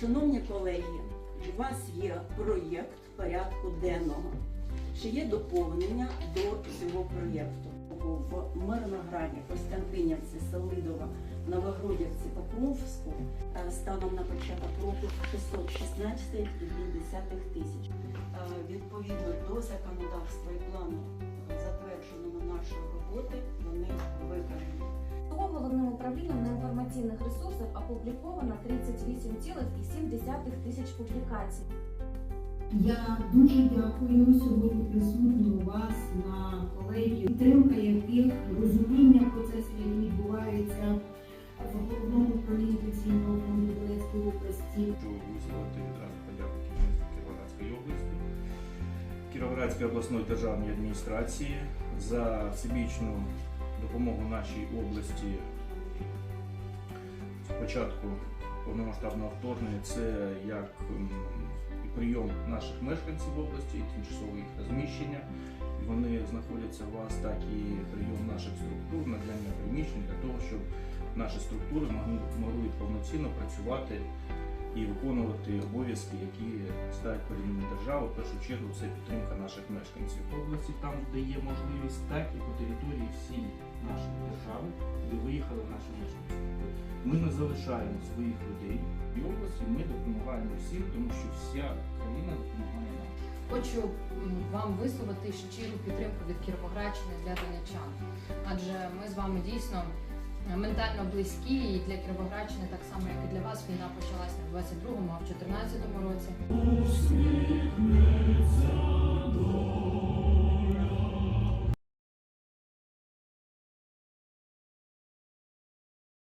Шановні колеги, у вас є проєкт порядку денного. Чи є доповнення до цього проєкту? В Мирнограді, Костянтинівці, Селидова, Новогродівці, Покровську е, станом на початок року 616,2 тисяч. Управлінням на інформаційних ресурсах опубліковано 38,7 тисяч публікацій. Я дуже дякую сьогодні присутнім у вас на колегії, підтримка яких розуміння процесів, які відбуваються в головному управлінні пенсійного фонду Донецької області. Відразу подяку Кіровоградської області, Кіровоградській обласної державній адміністрації за всебічну допомогу нашій області спочатку повномасштабного вторгнення. Це як прийом наших мешканців області, тимчасове їх розміщення. Вони знаходяться у вас, так і прийом наших структур, надання приміщень для того, щоб наші структури могли, повноцінно працювати і виконувати обов'язки, які ставить перед ними держава. В першу чергу це підтримка наших мешканців області, там, де є можливість, так і по території всієї де виїхали наші мешканці. Ми не залишаємо своїх людей в області, ми допомагаємо всім, тому що вся країна допомагає нам. Хочу вам висловити щиру підтримку від Кіровоградщини для донечан. Адже ми з вами дійсно ментально близькі, і для Кіровоградщини, так само як і для вас, війна почалась не в 22-му, а в 14-му році.